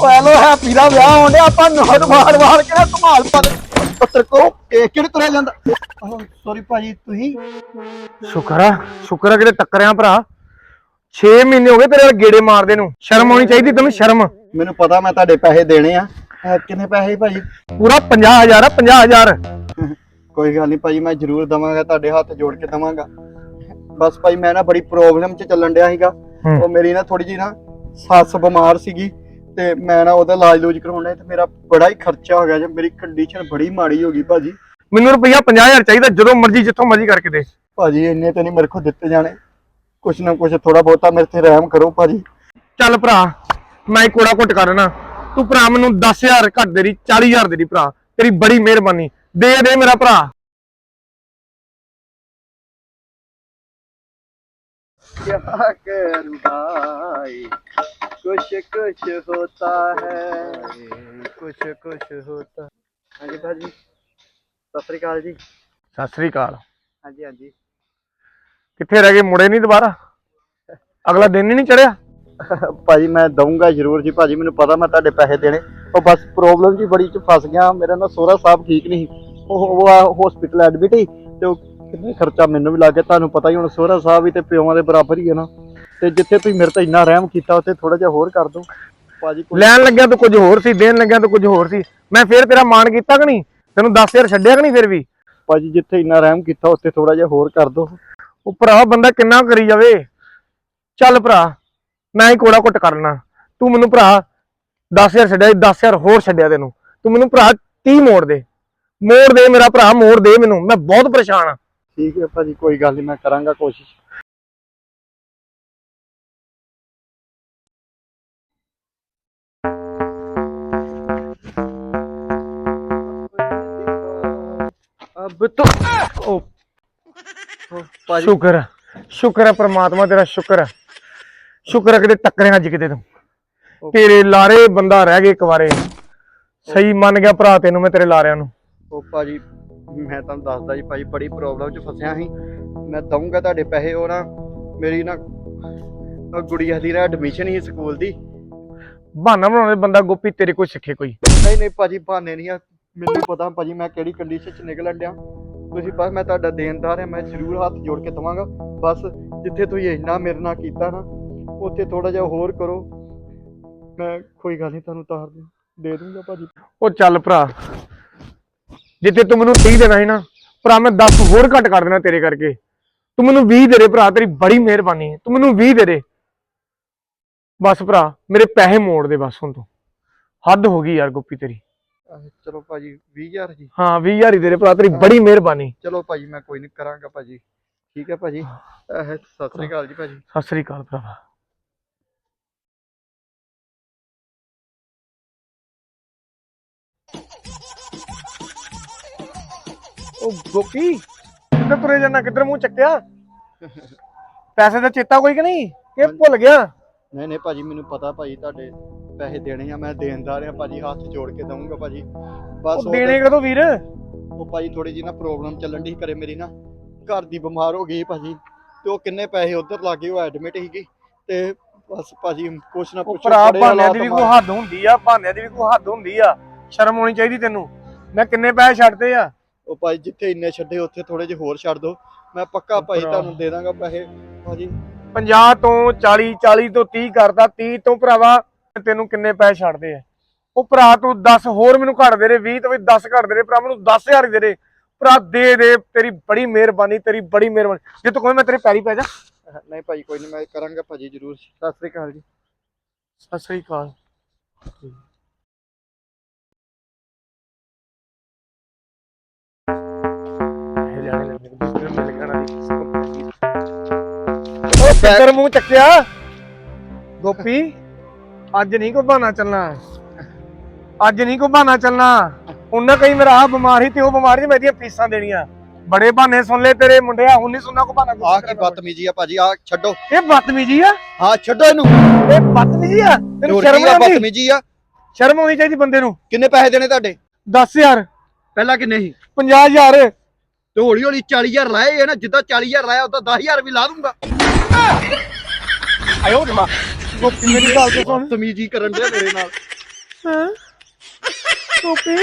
ਓ hello happy ਦਾ ਵਿਆਹ ਹੋਣ ਡਿਆ ਆਪਾਂ ਨੋਟ ਮਾਰ ਮਾਰ ਕੇ ਨਾ ਧਮਾਲ ਪਾ ਦੇ। ਪੱਤਰ ਕੋ ਇਹ ਕਿਹੜੇ ਤੁਰਿਆ ਜਾਂਦਾ? ਸੌਰੀ ਭਾਜੀ ਤੁਸੀਂ? ਸ਼ੁਕਰ ਆ ਸ਼ੁਕਰ ਆ ਕਿਤੇ ਟੱਕਰਿਆ ਭਰਾ। 6 ਮਹੀਨੇ ਹੋ ਗਏ ਤੇਰੇ ਨਾਲ ਗੇੜੇ ਮਾਰਦੇ ਨੂੰ। ਸ਼ਰਮ ਆਉਣੀ ਚਾਹੀਦੀ ਤੈਨੂੰ ਸ਼ਰਮ। ਮੈਨੂੰ ਪਤਾ ਮੈਂ ਤੁਹਾਡੇ ਪੈਸੇ ਦੇਣੇ ਆ। ਕਿੰਨੇ ਪੈਸੇ ਭਾਜੀ? ਪੂਰਾ 50000 ਆ 50000 ਕੋਈ ਗੱਲ ਨਹੀਂ ਭਾਜੀ ਮੈਂ ਜ਼ਰੂਰ ਦਵਾਂਗਾ ਤੁਹਾਡੇ ਹੱਥ ਜੋੜ ਕੇ ਦਵਾਂਗਾ। ਬਸ ਭਾਈ ਮੈਂ ਨਾ ਬੜੀ ਪ੍ਰੋਬਲਮ 'ਚ ਚੱਲਣ ਡਿਆ ਸੀਗਾ। ਉਹ ਮੇਰੀ ਨਾ ਥੋੜੀ ਜੀ ਨਾ ਸੱਸ ਬਿਮਾਰ ਸੀਗੀ। ਤੇ ਮੈਂ ਨਾ ਉਹਦਾ ਇਲਾਜ ਲੂਜ ਕਰਾਉਣਾ ਤੇ ਮੇਰਾ ਬੜਾ ਹੀ ਖਰਚਾ ਹੋ ਗਿਆ ਜੀ ਮੇਰੀ ਕੰਡੀਸ਼ਨ ਬੜੀ ਮਾੜੀ ਹੋ ਗਈ ਭਾਜੀ। ਮੈਨੂੰ ਰੁਪਈਆ 50000 ਚਾਹੀਦਾ ਜਦੋਂ ਮਰਜ਼ੀ ਜਿੱਥੋਂ ਮਰਜ਼ੀ ਕਰਕੇ ਦੇ। ਭਾਜੀ ਇੰਨੇ ਤਾਂ ਨਹੀਂ ਮੇਰੇ ਕੋਲ ਦਿੱਤੇ ਜਾਣੇ। ਕੁਛ ਨਾ ਕੁਛ ਥੋੜਾ ਬਹੁਤਾ ਮੇਰੇ ਤੇ ਰਹਿਮ ਕਰੋ ਭਾਜੀ। ਚੱਲ ਭਰਾ ਮੈਂ ਕੋੜਾ ਘੁੱਟ ਕਰਨਾ। ਤੂੰ ਭਰਾ ਮੈਨੂੰ 10000 ਘੱਟ ਦੇ ਦੀ 40000 ਦੇ ਦੀ ਭਰਾ। ਤੇਰੀ ਬੜੀ ਮਿਹਰਬਾਨੀ। ਦੇ ਦੇ ਮੇਰਾ ਭਰਾ। ਕਿਆ ਕਰੂੰ कुछ कुछ होता है कुछ कुछ होता हाँ जी भाजी सत श्री अकाल जी ਸਤਿ ਸ੍ਰੀ ਅਕਾਲ हाँ जी हाँ जी ਕਿੱਥੇ ਰਹਿ ਗਏ ਮੁੜੇ ਨਹੀਂ ਦੁਬਾਰਾ ਅਗਲਾ ਦਿਨ ਹੀ ਨਹੀਂ ਚੜਿਆ ਭਾਜੀ ਮੈਂ ਦਊਂਗਾ ਜ਼ਰੂਰ ਜੀ ਭਾਜੀ ਮੈਨੂੰ ਪਤਾ ਮੈਂ ਤੁਹਾਡੇ ਪੈਸੇ ਦੇਣੇ ਉਹ ਬਸ ਪ੍ਰੋਬਲਮ ਜੀ ਬੜੀ ਚ ਫਸ ਗਿਆ ਮੇਰਾ ਨਾ ਸੋਹਰਾ ਸਾਹਿਬ ਠੀਕ ਨਹੀਂ ਉਹ ਉਹ ਹਸਪੀਟਲ ਐਡਮਿਟ ਹੀ ਤੇ ਉਹ ਕਿੰਨੇ ਖਰਚਾ ਮੈਨੂੰ ਵੀ ਲੱਗ ਗਿਆ ਤੁਹਾਨੂੰ ਪਤਾ ਹੀ ਹੁਣ ਸੋਹਰਾ ਸਾਹਿਬ ਵੀ ਤੇ ਪਿਓਾਂ ਦੇ ਬਰਾਬਰ ਹੀ ਹੈ ਨਾ ਤੇ ਜਿੱਥੇ ਤੁਸੀਂ ਮੇਰੇ ਤੇ ਇੰਨਾ ਰਹਿਮ ਕੀਤਾ ਉੱਥੇ ਥੋੜਾ ਜਿਹਾ ਹੋਰ ਕਰ ਦਿਓ। ਭਾਜੀ ਕੋਈ ਲੈਣ ਲੱਗਿਆ ਤੂੰ ਕੁਝ ਹੋਰ ਸੀ ਦੇਣ ਲੱਗਿਆ ਤੂੰ ਕੁਝ ਹੋਰ ਸੀ। ਮੈਂ ਫੇਰ ਤੇਰਾ ਮਾਣ ਕੀਤਾ ਕਿ ਨਹੀਂ? ਤੈਨੂੰ 10000 ਛੱਡਿਆ ਕਿ ਨਹੀਂ ਫਿਰ ਵੀ? ਭਾਜੀ ਜਿੱਥੇ ਇੰਨਾ ਰਹਿਮ ਕੀਤਾ ਉੱਥੇ ਥੋੜਾ ਜਿਹਾ ਹੋਰ ਕਰ ਦਿਓ। ਉਹ ਭਰਾ ਬੰਦਾ ਕਿੰਨਾ ਕਰੀ ਜਾਵੇ? ਚੱਲ ਭਰਾ ਮੈਂ ਹੀ ਕੋੜਾ ਘੁੱਟ ਕਰਨਾ ਤੂੰ ਮੈਨੂੰ ਭਰਾ 10000 ਛੱਡਿਆ 10000 ਹੋਰ ਛੱਡਿਆ ਤੈਨੂੰ। ਤੂੰ ਮੈਨੂੰ ਭਰਾ 30 ਮੋੜ ਦੇ। ਮੋੜ ਦੇ ਮੇਰਾ ਭਰਾ ਮੋੜ ਦੇ ਮੈਨੂੰ। ਮੈਂ ਬਹੁਤ ਪਰੇਸ਼ਾਨ ਆ ਠੀਕ ਹੈ ਭਾਜੀ ਕੋਈ ਗੱਲ ਨਹੀਂ ਮੈਂ ਕਰਾਂਗਾ ਕੋਸ਼ਿਸ਼। ਅਬ ਤੋ ਭਾਜੀ। ਸ਼ੁਕਰ ਆ, ਸ਼ੁਕਰ ਹੈ ਪ੍ਰਮਾਤਮਾ ਤੇਰਾ ਸ਼ੁਕਰ ਹੈ। ਸ਼ੁਕਰ ਹੈ ਕਿਤੇ ਟੱਕਰਿਆ ਅੱਜ ਕਿਤੇ ਤੂੰ। ਤੇਰੇ ਲਾਰੇ ਬੰਦਾ ਰਹਿ ਗਏ ਇੱਕ ਵਾਰੇ। ਸਹੀ ਮੰਨ ਗਿਆ ਭਰਾ ਤੈਨੂੰ ਮੈਂ ਤੇਰੇ ਲਾਰਿਆਂ ਨੂੰ। ਉਹ ਭਾਜੀ ਮੈਂ ਤੁਹਾਨੂੰ ਦੱਸਦਾ ਜੀ ਭਾਜੀ ਬੜੀ ਪ੍ਰੋਬਲਮ 'ਚ ਫਸਿਆ ਸੀ। ਮੈਂ ਦਊਂਗਾ ਤੁਹਾਡੇ ਪੈਸੇ ਉਹ ਨਾ। ਮੇਰੀ ਨਾ ਉਹ ਗੁੜੀਆ ਦੀ ਨਾ ਐਡਮਿਸ਼ਨ ਹੀ ਸਕੂਲ ਦੀ। ਬਹਾਨਾ ਬਣਾਉਣੇ ਬੰਦਾ ਗੋਪੀ ਤੇਰੇ ਕੋਲ ਸਿੱਖੇ ਕੋਈ। ਨਹੀਂ ਨਹੀਂ ਭਾਜੀ ਬਹਾਨੇ ਨਹੀਂ ਆ। ਮੈਨੂੰ ਪਤਾ ਭਾਜੀ ਮੈਂ ਕਿਹੜੀ ਕੰਡੀਸ਼ਨ 'ਚ ਨਿਕਲਣ ਡਿਆ। ਤੁਸੀਂ ਬਸ ਮੈਂ ਤੁਹਾਡਾ ਦੇਣਦਾਰ ਹਾਂ, ਮੈਂ ਜ਼ਰੂਰ ਹੱਥ ਜੋੜ ਕੇ ਦਵਾਂਗਾ। ਬਸ ਜਿੱਥੇ ਤੁਸੀਂ ਇੰਨਾ ਮੇਰੇ ਨਾਲ ਕੀਤਾ ਨਾ, ਉੱਥੇ ਥੋੜਾ ਜਿਹਾ ਹੋਰ ਕਰੋ। ਮੈਂ ਕੋਈ ਗੱਲ ਨਹੀਂ, ਤੁਹਾਨੂੰ ਤਾਰ ਦੂੰ ਦੇ ਦੂੰਗਾ ਭਾਜੀ। ਉਹ ਚੱਲ ਭਰਾ, ਜਿੱਥੇ ਤੂੰ ਮੈਨੂੰ 30 ਦੇਣਾ ਸੀ ਨਾ, ਭਰਾ ਮੈਂ 10 ਹੋਰ ਘੱਟ ਕਰ ਦੇਣਾ ਤੇਰੇ ਕਰਕੇ। ਤੂੰ ਮੈਨੂੰ 20 ਦੇ ਦੇ ਭਰਾ, ਤੇਰੀ ਬੜੀ ਮਿਹਰਬਾਨੀ ਹੈ। ਤੂੰ ਮੈਨੂੰ 20 ਦੇ ਦੇ। ਬਸ ਭਰਾ, ਮੇਰੇ ਪੈਸੇ ਮੋੜ ਦੇ ਬਸ ਹੁਣ ਤੂੰ। ਹੱਦ ਹੋ ਗਈ ਯਾਰ ਗੋਪੀ ਤੇਰੀ। ਚਲੋ ਭਾਜੀ 20000 ਜੀ। ਹਾਂ 20000 ਹੀ ਤੇਰੇ ਭਰਾ ਤੇਰੀ ਬੜੀ ਮਿਹਰਬਾਨੀ। ਚਲੋ ਭਾਜੀ ਮੈਂ ਕੋਈ ਨਹੀਂ ਕਰਾਂਗਾ ਭਾਜੀ। ਠੀਕ ਹੈ ਭਾਜੀ? ਸਤਿ ਸ੍ਰੀ ਅਕਾਲ ਜੀ ਭਾਜੀ। ਸਤਿ ਸ੍ਰੀ ਅਕਾਲ ਭਰਾਵਾ। ਉਹ ਗੋਪੀ ਕਿੱਧਰ ਤੁਰੇ ਜਾਣਾ ਕਿੱਧਰ ਮੂੰਹ ਚੱਕਿਆ? ਪੈਸੇ ਦਾ ਚੇਤਾ ਕੋਈ ਕਿ ਨਹੀਂ? ਕਿ ਭੁੱਲ ਗਿਆ? ਨਹੀਂ ਨਹੀਂ ਭਾਜੀ ਮੈਨੂੰ ਪਤਾ ਭਾਜੀ ਤੁਹਾਡੇ ਪੈਸੇ ਦੇਣੇ ਆ ਮੈਂ ਦੇਣਦਾਰ ਆ ਭਾਜੀ ਹੱਥ ਜੋੜ ਕੇ ਦਊਂਗਾ ਭਾਜੀ। ਬਸ ਉਹ ਦੇਣੇ ਕਦੋਂ ਵੀਰ? ਉਹ ਭਾਜੀ ਥੋੜੀ ਜੀ ਨਾ ਪ੍ਰੋਬਲਮ ਚੱਲਣ ਦੀ ਕਰੇ ਮੇਰੀ ਨਾ। ਘਰ ਦੀ ਬਿਮਾਰ ਹੋ ਗਈ ਭਾਜੀ ਤੇ ਉਹ ਕਿੰਨੇ ਪੈਸੇ ਉਧਰ ਲੱਗੇ ਉਹ ਐਡਮਿਟ ਸੀਗੀ। ਤੇ ਬਸ ਭਾਜੀ ਕੁਛ ਨਾ ਕੁਛ ਭਰਾ ਹਾਲਾਤ ਦੀ ਵੀ ਕੋਈ ਹੱਦ ਹੁੰਦੀ ਆ ਬਹਾਨਿਆਂ ਦੀ ਵੀ ਕੋਈ ਹੱਦ ਹੁੰਦੀ ਆ। ਸ਼ਰਮ ਆਉਣੀ ਚਾਹੀਦੀ ਤੈਨੂੰ। ਮੈਂ ਕਿੰਨੇ ਪੈਸੇ ਛੱਡਦੇ ਆ? ਉਹ ਭਾਜੀ ਜਿੱਥੇ ਇੰਨੇ ਛੱਡੇ ਉੱਥੇ ਥੋੜੇ ਜਿਹੇ ਹੋਰ ਛੱਡ ਦਿਓ ਮੈਂ ਪੱਕਾ ਭਰਾ। ਤੁਹਾਨੂੰ ਦੇ ਦਾਂਗਾ ਪੈਸੇ। ਭਾਜੀ 50 ਤੋਂ 40 40 ਤੋਂ 30 ਕਰਦਾ 30 ਤੋਂ ਭਰਾਵਾ ਤੈਨੂੰ ਕਿੰਨੇ ਪੈਸੇ ਛੱਡਦੇ ਆ? ਉਹ ਭਰਾ ਤੂੰ 10 ਹੋਰ ਮੈਨੂੰ ਘੱਟ ਦੇ ਰੇ 20 ਤੋਂ ਵੀ 10 ਘੱਟ ਦੇ ਰੇ ਭਰਾ ਮੈਨੂੰ 10000 ਹੀ ਦੇ ਦੇ। ਭਰਾ ਦੇ ਦੇ ਤੇਰੀ ਬੜੀ ਮਿਹਰਬਾਨੀ ਤੇਰੀ ਬੜੀ ਮਿਹਰਬਾਨੀ। ਜੇ ਤੂੰ ਕੋਈ ਮੈਂ ਤੇਰੇ ਪੈਰੀ ਪੈ ਜਾ। ਨਹੀਂ ਭਾਜੀ ਕੋਈ ਨਹੀਂ ਮੈਂ ਕਰਾਂਗਾ ਭਾਜੀ ਜ਼ਰੂਰ। ਸਤਿ ਸ੍ਰੀ ਅਕਾਲ ਜੀ। ਸਤਿ ਸ੍ਰੀ ਅਕਾਲ। ਉਹ ਕਿੱਧਰ ਮੂੰਹ ਚੱਕਿਆ। ਗੋਪੀ। ਅੱਜ ਨਹੀਂ ਕੋ ਬਹਾਨਾ ਚੱਲਣਾ। ਅੱਜ ਨਹੀਂ ਕੋ ਬਹਾਨਾ ਚੱਲਣਾ। ਉਹਨਾਂ ਕਈ ਮੇਰਾ ਆ ਬਿਮਾਰ ਸੀ ਤੇ ਉਹ ਬਿਮਾਰ ਮੇਰੀਆਂ ਫੀਸਾਂ ਦੇਣੀਆਂ। ਬੜੇ ਬਹਾਨੇ ਸੁਣ ਲੈ ਤੇਰੇ ਮੁੰਡਿਆ ਹੁਣ ਨਹੀਂ ਸੁਣਨਾ ਕੋ ਬਹਾਨਾ। ਆਹ ਕੀ ਬਦਤਮੀਜੀ ਆ ਭਾਜੀ ਆ ਛੱਡੋ। ਇਹ ਬਦਤਮੀਜੀ ਆ? ਹਾਂ ਛੱਡੋ ਇਹਨੂੰ। ਇਹ ਬਦਤਮੀਜੀ ਆ? ਤੈਨੂੰ ਸ਼ਰਮ ਨਹੀਂ ਆ ਆਉਂਦੀ? ਬਦਤਮੀਜੀ ਆ? ਸ਼ਰਮ ਆਉਣੀ ਚਾਹੀਦੀ ਬੰਦੇ ਨੂੰ। ਕਿੰਨੇ ਪੈਸੇ ਦੇਣੇ ਤੁਹਾਡੇ? 10000 ਪਹਿਲਾਂ ਕਿੰਨੇ ਸੀ? 50000 ਤੇ ਹੌਲੀ ਹੌਲੀ 40000 ਲਾਏ ਇਹ ਨਾ ਜਿੱਦਾਂ 40000 ਲਾਇਆ ਉਦਾਂ 10000 ਵੀ ਲਾ ਦੂੰਗਾ। ਆਇਓ ਜਮਾ। ਗੋਪੀ ਮੇਰੀ ਗੱਲ ਤੇ ਸੁਣ। ਤਮੀਜੀ ਕਰਨ ਦੇ ਮੇਰੇ ਨਾਲ। ਹਾਂ। ਗੋਪੀ।